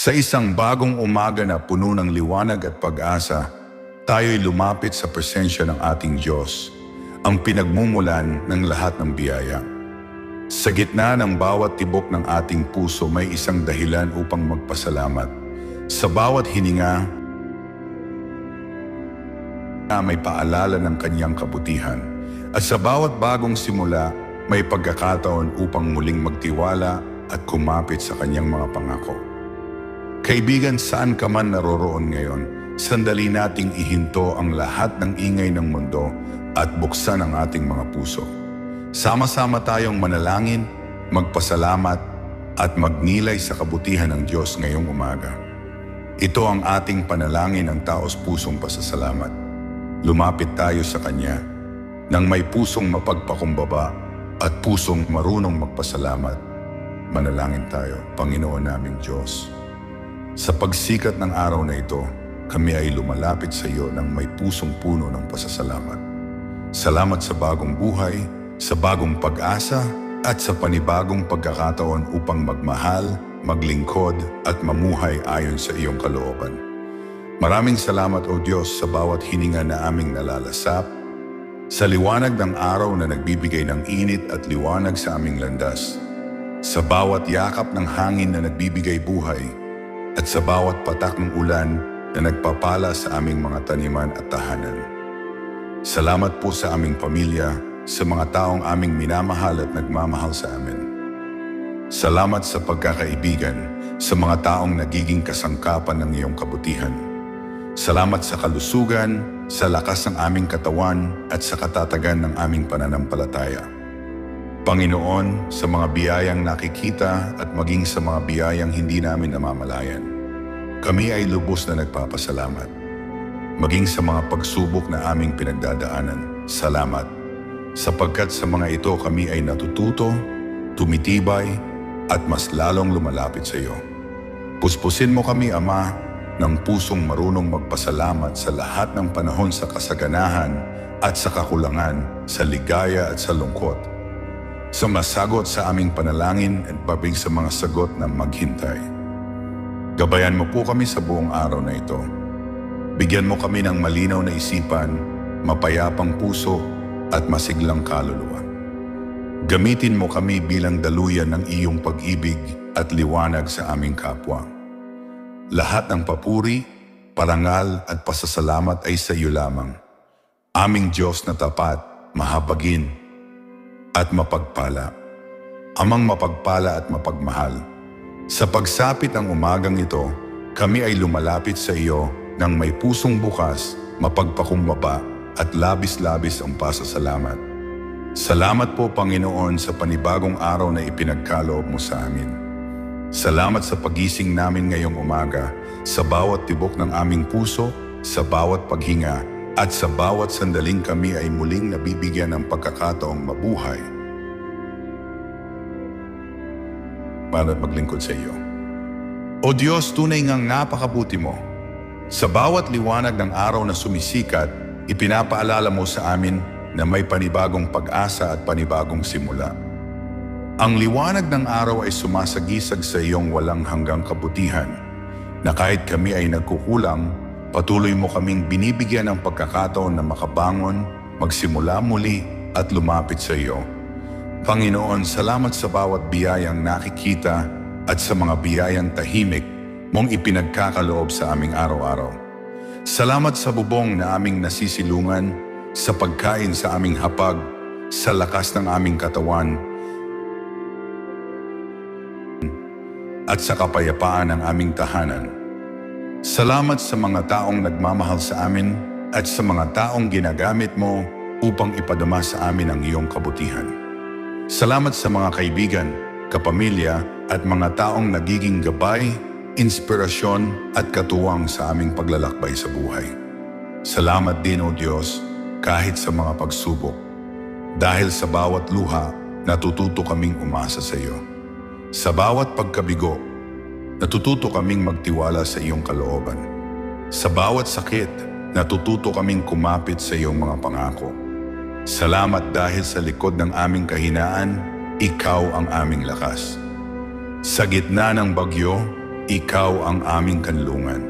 Sa isang bagong umaga na puno ng liwanag at pag-asa, tayo'y lumapit sa presensya ng ating Diyos, ang pinagmumulan ng lahat ng biyaya. Sa gitna ng bawat tibok ng ating puso may isang dahilan upang magpasalamat. Sa bawat hininga, na may paalala ng kanyang kabutihan. At sa bawat bagong simula, may pagkakataon upang muling magtiwala at kumapit sa kanyang mga pangako. Kaibigan, saan ka man naroroon ngayon, sandali nating ihinto ang lahat ng ingay ng mundo at buksan ang ating mga puso. Sama-sama tayong manalangin, magpasalamat at magnilay sa kabutihan ng Diyos ngayong umaga. Ito ang ating panalangin ng taos pusong pasasalamat. Lumapit tayo sa Kanya nang may pusong mapagpakumbaba at pusong marunong magpasalamat. Manalangin tayo, Panginoon naming Diyos. Sa pagsikat ng araw na ito, kami ay lumalapit sa iyo ng may pusong puno ng pasasalamat. Salamat sa bagong buhay, sa bagong pag-asa, at sa panibagong pagkakataon upang magmahal, maglingkod, at mamuhay ayon sa iyong kalooban. Maraming salamat o Diyos sa bawat hininga na aming nalalasap, sa liwanag ng araw na nagbibigay ng init at liwanag sa aming landas, sa bawat yakap ng hangin na nagbibigay buhay, at sa bawat patak ng ulan na nagpapala sa aming mga taniman at tahanan. Salamat po sa aming pamilya, sa mga taong aming minamahal at nagmamahal sa amin. Salamat sa pagkakaibigan, sa mga taong nagiging kasangkapan ng iyong kabutihan. Salamat sa kalusugan, sa lakas ng aming katawan at sa katatagan ng aming pananampalataya. Panginoon, sa mga biyayang nakikita at maging sa mga biyayang hindi namin namamalayan, kami ay lubos na nagpapasalamat. Maging sa mga pagsubok na aming pinagdadaanan, salamat. Sapagkat sa mga ito kami ay natututo, tumitibay, at mas lalong lumalapit sa iyo. Puspusin mo kami, Ama, ng pusong marunong magpasalamat sa lahat ng panahon sa kasaganahan at sa kakulangan, sa ligaya at sa lungkot. Sa masagot sa aming panalangin at babing sa mga sagot na maghintay. Gabayan mo po kami sa buong araw na ito. Bigyan mo kami ng malinaw na isipan, mapayapang puso at masiglang kaluluwa. Gamitin mo kami bilang daluyan ng iyong pag-ibig at liwanag sa aming kapwa. Lahat ng papuri, parangal at pasasalamat ay sa iyo lamang. Aming Diyos na tapat, mahabagin, at mapagpala. Amang mapagpala at mapagmahal. Sa pagsapit ng umagang ito, kami ay lumalapit sa iyo ng may pusong bukas, mapagpakumbaba at labis-labis ang pasasalamat. Salamat po Panginoon sa panibagong araw na ipinagkaloob mo sa amin. Salamat sa pagising namin ngayong umaga, sa bawat tibok ng aming puso, sa bawat paghinga, at sa bawat sandaling kami ay muling nabibigyan ng pagkakataong mabuhay para maglingkod sa iyo. O Diyos, tunay ngang napakabuti mo. Sa bawat liwanag ng araw na sumisikat, ipinapaalala mo sa amin na may panibagong pag-asa at panibagong simula. Ang liwanag ng araw ay sumasagisag sa iyong walang hanggang kabutihan, na kahit kami ay nagkukulang, patuloy mo kaming binibigyan ng pagkakataon na makabangon, magsimula muli at lumapit sa iyo. Panginoon, salamat sa bawat biyayang nakikita at sa mga biyayang tahimik mong ipinagkakaloob sa aming araw-araw. Salamat sa bubong na aming nasisilungan, sa pagkain sa aming hapag, sa lakas ng aming katawan, at sa kapayapaan ng aming tahanan. Salamat sa mga taong nagmamahal sa amin at sa mga taong ginagamit mo upang ipadama sa amin ang iyong kabutihan. Salamat sa mga kaibigan, kapamilya at mga taong nagiging gabay, inspirasyon at katuwang sa aming paglalakbay sa buhay. Salamat din o Diyos kahit sa mga pagsubok. Dahil sa bawat luha, natututo kaming umasa sa iyo. Sa bawat pagkabigo, natututo kaming magtiwala sa iyong kalooban. Sa bawat sakit, natututo kaming kumapit sa iyong mga pangako. Salamat dahil sa likod ng aming kahinaan, ikaw ang aming lakas. Sa gitna ng bagyo, ikaw ang aming kanlungan.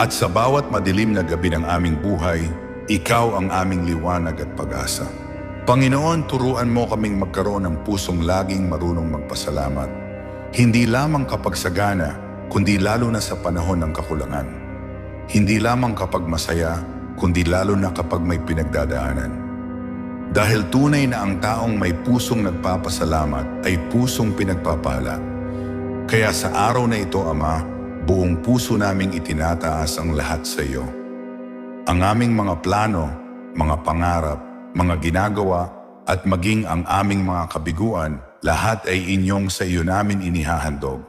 At sa bawat madilim na gabi ng aming buhay, ikaw ang aming liwanag at pag-asa. Panginoon, turuan mo kaming magkaroon ng pusong laging marunong magpasalamat. Hindi lamang kapag sagana, kundi lalo na sa panahon ng kakulangan. Hindi lamang kapag masaya, kundi lalo na kapag may pinagdadaanan. Dahil tunay na ang taong may pusong nagpapasalamat ay pusong pinagpapala. Kaya sa araw na ito, Ama, buong puso naming itinataas ang lahat sa iyo. Ang aming mga plano, mga pangarap, mga ginagawa, at maging ang aming mga kabiguan, lahat ay inyong sa iyo namin inihahandog.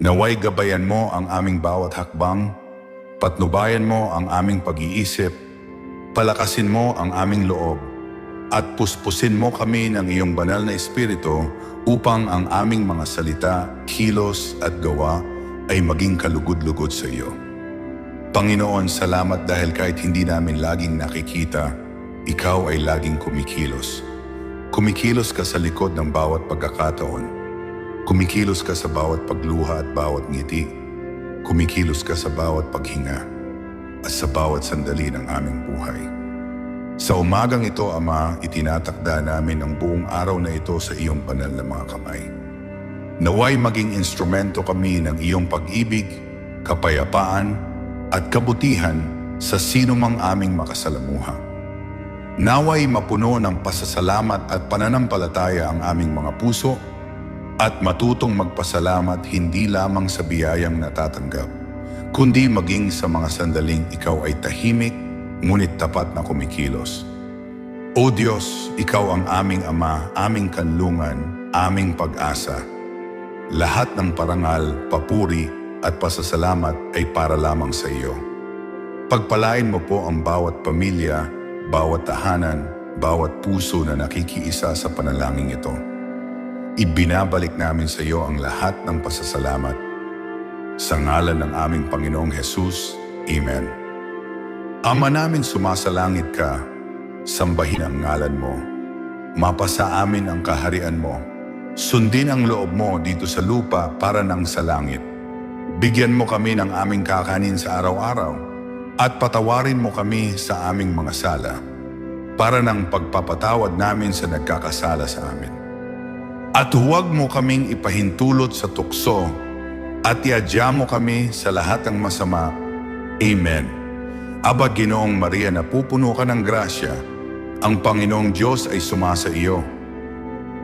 Naway gabayan mo ang aming bawat hakbang, patnubayan mo ang aming pag-iisip, palakasin mo ang aming loob, at puspusin mo kami ng iyong banal na espiritu upang ang aming mga salita, kilos at gawa ay maging kalugod-lugod sa iyo. Panginoon, salamat dahil kahit hindi namin laging nakikita, ikaw ay laging kumikilos. Kumikilos ka sa likod ng bawat pagkakataon. Kumikilos ka sa bawat pagluha at bawat ngiti. Kumikilos ka sa bawat paghinga at sa bawat sandali ng aming buhay. Sa umagang ito, Ama, itinatakda namin ang buong araw na ito sa iyong banal na mga kamay. Naway maging instrumento kami ng iyong pag-ibig, kapayapaan, at kabutihan sa sino mang aming makasalamuha. Naway mapuno ng pasasalamat at pananampalataya ang aming mga puso at matutong magpasalamat hindi lamang sa biyayang natatanggap, kundi maging sa mga sandaling ikaw ay tahimik ngunit tapat na kumikilos. O Diyos, Ikaw ang aming Ama, aming kanlungan, aming pag-asa. Lahat ng parangal, papuri at pasasalamat ay para lamang sa iyo. Pagpalain mo po ang bawat pamilya, bawat tahanan, bawat puso na nakikiisa sa panalangin ito. Ibinabalik namin sa iyo ang lahat ng pasasalamat. Sa ngalan ng aming Panginoong Hesus, Amen. Ama namin sumasalangit ka, sambahin ang ngalan mo. Mapasa amin ang kaharian mo. Sundin ang loob mo dito sa lupa para nang sa langit. Bigyan mo kami ng aming kakanin sa araw-araw at patawarin mo kami sa aming mga sala para ng pagpapatawad namin sa nagkakasala sa amin. At huwag mo kaming ipahintulot sa tukso at iadya mo kami sa lahat ng masama. Amen. Aba Ginoong Maria na pupuno ka ng grasya, ang Panginoong Diyos ay sumasa iyo.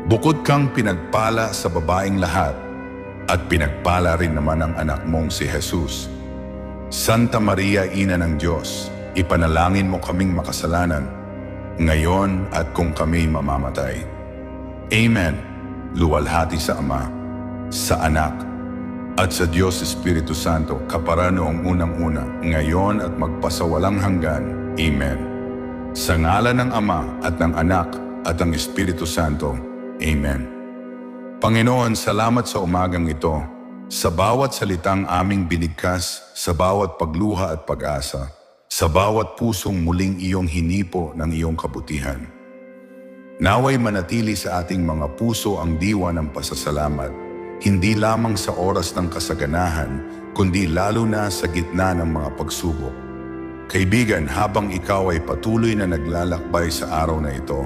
Bukod kang pinagpala sa babaeng lahat, at pinagpala rin naman ang anak mong si Jesus. Santa Maria, Ina ng Diyos, ipanalangin mo kaming makasalanan, ngayon at kung kami mamamatay. Amen. Luwalhati sa Ama, sa Anak, at sa Diyos Espiritu Santo, kapara noong unang-una, ngayon at magpasawalang hanggan. Amen. Sa ngalan ng Ama at ng Anak at ng Espiritu Santo. Amen. Panginoon, salamat sa umagang ito, sa bawat salitang aming binigkas, sa bawat pagluha at pag-asa, sa bawat pusong muling iyong hinipo ng iyong kabutihan. Naway manatili sa ating mga puso ang diwa ng pasasalamat, hindi lamang sa oras ng kasaganahan, kundi lalo na sa gitna ng mga pagsubok. Kaibigan, habang ikaw ay patuloy na naglalakbay sa araw na ito,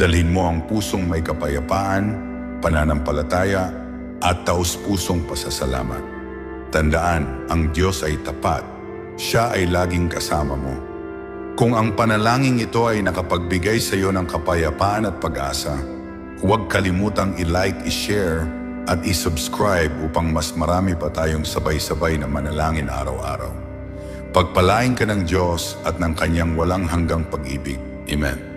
dalhin mo ang pusong may kapayapaan, pananampalataya, at taus-pusong pasasalamat. Tandaan, ang Diyos ay tapat. Siya ay laging kasama mo. Kung ang panalangin ito ay nakapagbigay sa iyo ng kapayapaan at pag-asa, huwag kalimutang i-like, i-share, at i-subscribe upang mas marami pa tayong sabay-sabay na manalangin araw-araw. Pagpalain ka ng Diyos at ng kanyang walang hanggang pag-ibig. Amen.